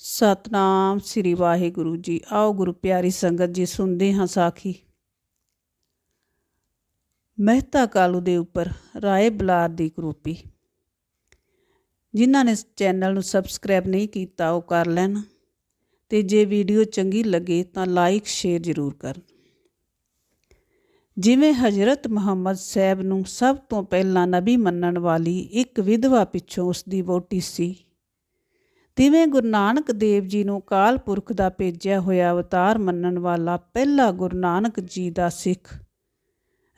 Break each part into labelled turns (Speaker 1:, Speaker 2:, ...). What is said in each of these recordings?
Speaker 1: ਸਤਨਾਮ ਸ੍ਰੀ ਵਾਹਿਗੁਰੂ ਜੀ। ਆਓ ਗੁਰੂ ਪਿਆਰੀ ਸੰਗਤ ਜੀ, ਸੁਣਦੇ ਹਾਂ ਸਾਖੀ। ਮਹਿਤਾ ਕਾਲੂ ਦੇ ਉੱਪਰ ਰਾਏ ਬਲਾਰ ਦੀ ਕਰੂਪੀ ਜਿਨ੍ਹਾਂ ਨੇ ਚੈਨਲ ਨੂੰ ਸਬਸਕ੍ਰਾਈਬ ਨਹੀਂ ਕੀਤਾ, ਉਹ ਕਰ ਲੈਣ ਤੇ ਜੇ ਵੀਡੀਓ ਚੰਗੀ ਲੱਗੇ ਤਾਂ ਲਾਈਕ, ਸ਼ੇਅਰ ਜ਼ਰੂਰ ਕਰਨ। ਜਿਵੇਂ ਹਜ਼ਰਤ ਮੁਹੰਮਦ ਸਾਹਿਬ ਨੂੰ ਸਭ ਤੋਂ ਪਹਿਲਾਂ ਨਬੀ ਮੰਨਣ ਵਾਲੀ ਇੱਕ ਵਿਧਵਾ ਪਿੱਛੋਂ ਉਸ ਦੀ ਵੋਟੀ ਸੀ ਤਿਵੇਂ ਗੁਰੂ ਨਾਨਕ ਦੇਵ ਜੀ ਨੂੰ ਕਾਲ ਪੁਰਖ ਦਾ ਭੇਜਿਆ ਹੋਇਆ ਅਵਤਾਰ ਮੰਨਣ ਵਾਲਾ ਪਹਿਲਾ ਗੁਰੂ ਨਾਨਕ ਜੀ ਦਾ ਸਿੱਖ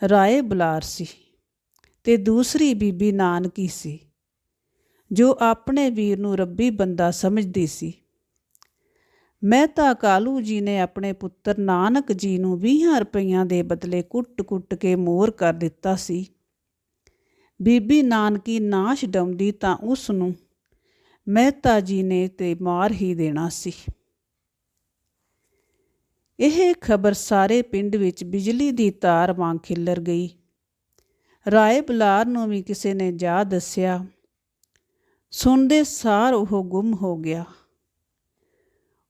Speaker 1: ਰਾਏ ਬੁਲਾਰ ਸੀ ਤੇ ਦੂਸਰੀ ਬੀਬੀ ਨਾਨਕੀ ਸੀ, ਜੋ ਆਪਣੇ ਵੀਰ ਨੂੰ ਰੱਬੀ ਬੰਦਾ ਸਮਝਦੀ ਸੀ। ਮਹਿਤਾ ਕਾਲੂ ਜੀ ਨੇ ਆਪਣੇ ਪੁੱਤਰ ਨਾਨਕ ਜੀ ਨੂੰ 20 ਰੁਪਈਆਂ ਦੇ ਬਦਲੇ ਕੁੱਟ-ਕੁੱਟ ਕੇ ਮੋਰ ਕਰ ਦਿੱਤਾ ਸੀ। ਬੀਬੀ ਨਾਨਕੀ ਨਾਸ਼ ਡਾਉਂਦੀ ਤਾਂ ਉਸ ਨੂੰ ਮਹਿਤਾ ਜੀ ਨੇ ਤੇ ਮਾਰ ਹੀ ਦੇਣਾ ਸੀ। ਇਹ ਖਬਰ ਸਾਰੇ ਪਿੰਡ ਵਿੱਚ ਬਿਜਲੀ ਦੀ ਤਾਰ ਵਾਂਗ ਖਿੱਲਰ ਗਈ। ਰਾਏ ਬੁਲਾਰ ਨੂੰ ਵੀ ਕਿਸੇ ਨੇ ਜਾ ਦੱਸਿਆ। ਸੁਣਦੇ ਸਾਰ ਉਹ ਗੁੰਮ ਹੋ ਗਿਆ।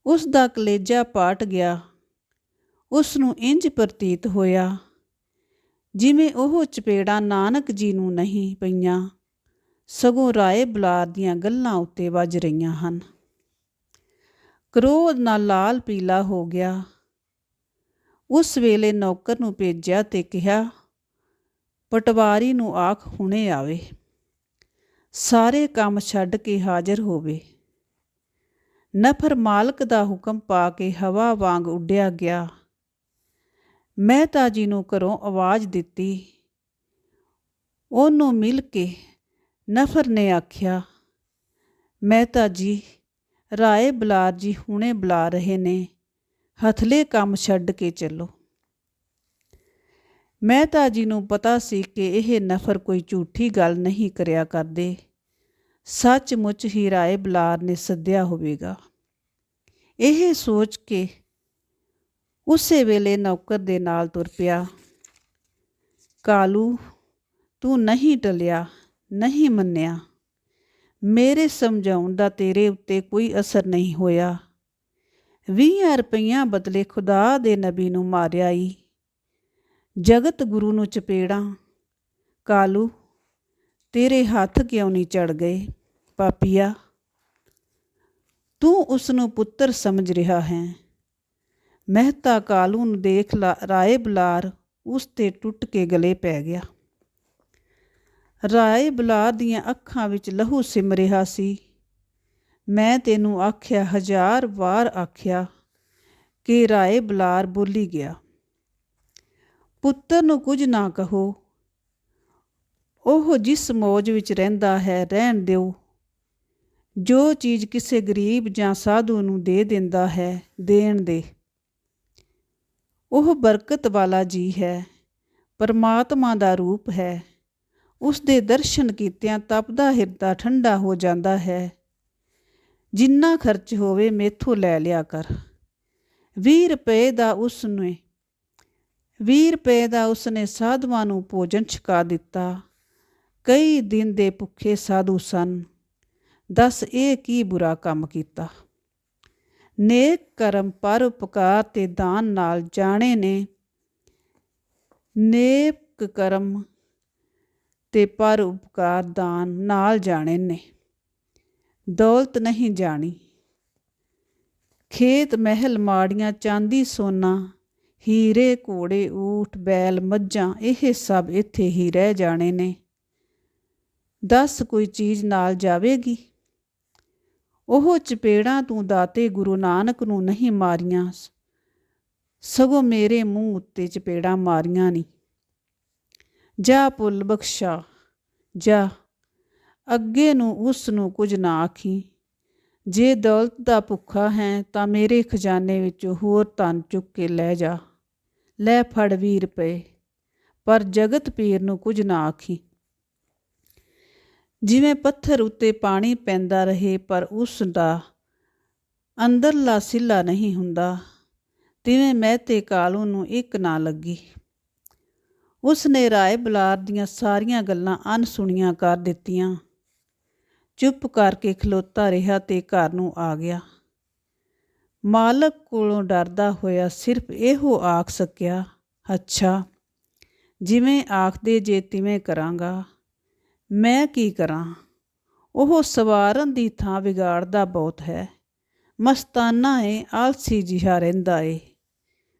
Speaker 1: ਉਸ ਦਾ ਕਲੇਜਾ ਪਾਟ ਗਿਆ। ਉਸ ਨੂੰ ਇੰਜ ਪ੍ਰਤੀਤ ਹੋਇਆ ਜਿਵੇਂ ਉਹ ਚਪੇੜਾ ਨਾਨਕ ਜੀ ਨੂੰ ਨਹੀਂ ਪਈਆਂ। ਸਗੋਂ ਰਾਏ ਬੁਲਾਰ ਦੀਆਂ ਗੱਲਾਂ ਉੱਤੇ ਵੱਜ ਰਹੀਆਂ ਹਨ। ਕ੍ਰੋਧ ਨਾਲ ਲਾਲ ਪੀਲਾ ਹੋ ਗਿਆ। ਉਸ ਵੇਲੇ ਨੌਕਰ ਨੂੰ ਭੇਜਿਆ ਤੇ ਕਿਹਾ, ਪਟਵਾਰੀ ਨੂੰ ਆਖ ਹੁਣੇ ਆਵੇ। ਸਾਰੇ ਕੰਮ ਛੱਡ ਕੇ ਹਾਜ਼ਰ ਹੋਵੇ। ਨਫਰ ਮਾਲਕ ਦਾ ਹੁਕਮ ਪਾ ਕੇ ਹਵਾ ਵਾਂਗ ਉੱਡਿਆ ਗਿਆ। ਮਹਿਤਾ ਜੀ ਨੂੰ ਘਰੋਂ ਆਵਾਜ਼ ਦਿੱਤੀ। ਉਹਨੂੰ ਮਿਲ ਕੇ ਨਫਰ ਨੇ ਆਖਿਆ ਮਹਿਤਾ ਜੀ ਰਾਏ ਬੁਲਾਰ ਜੀ ਹੁਣੇ ਬੁਲਾ ਰਹੇ ਨੇ, ਹਥਲੇ ਕੰਮ ਛੱਡ ਕੇ ਚੱਲੋ। ਮਹਿਤਾ ਜੀ ਨੂੰ ਪਤਾ ਸੀ ਕਿ ਇਹ ਨਫਰ ਕੋਈ ਝੂਠੀ ਗੱਲ ਨਹੀਂ ਕਰਿਆ ਕਰਦੇ, ਸੱਚਮੁੱਚ ਹੀ ਰਾਏ ਬੁਲਾਰ ਨੇ ਸੱਦਿਆ ਹੋਵੇਗਾ। ਇਹ ਸੋਚ ਕੇ ਉਸੇ ਵੇਲੇ ਨੌਕਰ ਦੇ ਨਾਲ ਤੁਰ ਪਿਆ, ਕਾਲੂ, ਤੂੰ ਨਹੀਂ ਟਲਿਆ। ਨਹੀਂ ਮੰਨਿਆ। ਮੇਰੇ ਸਮਝਾਉਣ ਦਾ ਤੇਰੇ ਉੱਤੇ ਕੋਈ ਅਸਰ ਨਹੀਂ ਹੋਇਆ। 20 ਰੁਪਈਆਂ ਬਦਲੇ ਖੁਦਾ ਦੇ ਨਬੀ ਨੂੰ ਮਾਰਿਆ ਈ। ਜਗਤ ਗੁਰੂ ਨੂੰ ਚਪੇੜਾਂ। ਕਾਲੂ, ਤੇਰੇ ਹੱਥ ਕਿਉਂ ਨਹੀਂ ਚੜ ਗਏ, ਪਾਪੀਆ? ਤੂੰ ਉਸ ਨੂੰ ਪੁੱਤਰ ਸਮਝ ਰਿਹਾ ਹੈ। ਮਹਿਤਾ ਕਾਲੂ ਨੂੰ ਦੇਖ ਰਾਏ ਬਲਾਰ ਉਸ ਤੇ ਟੁੱਟ ਕੇ ਗਲੇ ਪੈ ਗਿਆ। ਰਾਏ ਬਲਾਰ ਦੀਆਂ ਅੱਖਾਂ ਵਿੱਚ ਲਹੂ ਸਿਮ ਰਿਹਾ ਸੀ। ਮੈਂ ਤੈਨੂੰ ਆਖਿਆ, ਹਜ਼ਾਰ ਵਾਰ ਆਖਿਆ ਕਿ ਰਾਏ ਬੁਲਾਰ ਬੋਲੀ ਗਿਆ। ਪੁੱਤਰ ਨੂੰ ਕੁਝ ਨਾ ਕਹੋ। ਉਹ ਜਿਸ ਮੌਜ ਵਿੱਚ ਰਹਿੰਦਾ ਹੈ, ਰਹਿਣ ਦਿਓ। ਜੋ ਚੀਜ਼ ਕਿਸੇ ਗਰੀਬ ਜਾਂ ਸਾਧੂ ਨੂੰ ਦੇ ਦਿੰਦਾ ਹੈ, ਦੇਣ ਦੇ। ਉਹ ਬਰਕਤ ਵਾਲਾ ਜੀ ਹੈ, ਪਰਮਾਤਮਾ ਦਾ ਰੂਪ ਹੈ। ਉਸ ਦੇ ਦਰਸ਼ਨ ਕੀਤਿਆਂ ਤਪਦਾ ਹਿਰਦਾ ਠੰਡਾ ਹੋ ਜਾਂਦਾ ਹੈ। ਜਿੰਨਾ ਖਰਚ ਹੋਵੇ ਮੇਥੋਂ ਲੈ ਲਿਆ ਕਰ। 20 ਰੁਪਏ ਦਾ ਉਸ ਨੇ 20 ਰੁਪਏ ਦਾ ਉਸ ਨੇ ਸਾਧੂਆਂ ਨੂੰ ਭੋਜਨ ਛਕਾ ਦਿੱਤਾ। ਕਈ ਦਿਨ ਦੇ ਭੁੱਖੇ ਸਾਧੂ ਸਨ। ਦੱਸ ਇਹ ਕੀ ਬੁਰਾ ਕੰਮ ਕੀਤਾ? ਨੇਕ ਕਰਮ ਪਰ ਉਪਕਾਰ ਤੇ ਦਾਨ ਨਾਲ ਜਾਣੇ ਨੇ। ਨੇਕ ਕਰਮ ਤੇ ਪਰ ਉਪਕਾਰ ਦਾਨ ਨਾਲ ਜਾਣੇ ਨੇ। ਦੌਲਤ ਨਹੀਂ ਜਾਣੀ। ਖੇਤ ਮਹਿਲ ਮਾੜੀਆਂ ਚਾਂਦੀ ਸੋਨਾ, ਹੀਰੇ ਘੋੜੇ ਊਠ ਬੈਲ ਮੱਝਾਂ, ਇਹ ਸਭ ਇੱਥੇ ਹੀ ਰਹਿ ਜਾਣੇ ਨੇ। ਦੱਸ ਕੋਈ ਚੀਜ਼ ਨਾਲ ਜਾਵੇਗੀ? ਉਹ ਚਪੇੜਾਂ ਤੂੰ ਦਾਤੇ ਗੁਰੂ ਨਾਨਕ ਨੂੰ ਨਹੀਂ ਮਾਰੀਆਂ, ਸਗੋਂ ਮੇਰੇ ਮੂੰਹ ਉੱਤੇ ਚਪੇੜਾਂ ਮਾਰੀਆਂ ਨਹੀਂ ਜਾ ਪੁੱਲ ਬਖਸ਼ਾ, ਜਾ ਅੱਗੇ ਨੂੰ ਉਸ ਨੂੰ ਕੁਝ ਨਾ ਆਖੀ। ਜੇ ਦੌਲਤ ਦਾ ਭੁੱਖਾ ਹੈ ਤਾਂ ਮੇਰੇ ਖਜ਼ਾਨੇ ਵਿੱਚੋਂ ਹੋਰ ਧਨ ਚੁੱਕ ਕੇ ਲੈ ਜਾ। ਲੈ ਫੜ 20 ਰੁਪਏ ਪਰ ਜਗਤ ਪੀਰ ਨੂੰ ਕੁਝ ਨਾ ਆਖੀ। ਜਿਵੇਂ ਪੱਥਰ ਉੱਤੇ ਪਾਣੀ ਪੈਂਦਾ ਰਹੇ, ਪਰ ਉਸ ਦਾ ਅੰਦਰਲਾ ਸਿੱਲਾ ਨਹੀਂ ਹੁੰਦਾ, ਤਿਵੇਂ ਮੈਂ ਤੇ ਕਾਲੂ ਨੂੰ ਇੱਕ ਨਾ ਲੱਗੀ। ਉਸ ਨੇ ਰਾਏ ਬੁਲਾਰ ਦੀਆਂ ਸਾਰੀਆਂ ਗੱਲਾਂ ਅਣਸੁਣੀਆਂ ਕਰ ਦਿੱਤੀਆਂ। ਚੁੱਪ ਕਰਕੇ ਖਲੋਤਾ ਰਿਹਾ ਤੇ ਘਰ ਨੂੰ ਆ ਗਿਆ। ਮਾਲਕ ਕੋਲੋਂ ਡਰਦਾ ਹੋਇਆ ਸਿਰਫ ਇਹੋ ਆਖ ਸਕਿਆ, ਅੱਛਾ, ਜਿਵੇਂ ਆਖਦੇ ਜੇ ਤਿਵੇਂ ਕਰਾਂਗਾ। ਮੈਂ ਕੀ ਕਰਾਂ? ਉਹ ਸਵਾਰਨ ਦੀ ਥਾਂ ਵਿਗਾੜਦਾ ਬਹੁਤ ਹੈ। ਮਸਤਾਨਾ ਏ, ਆਲਸੀ ਜਿਹਾ ਰਹਿੰਦਾ ਏ।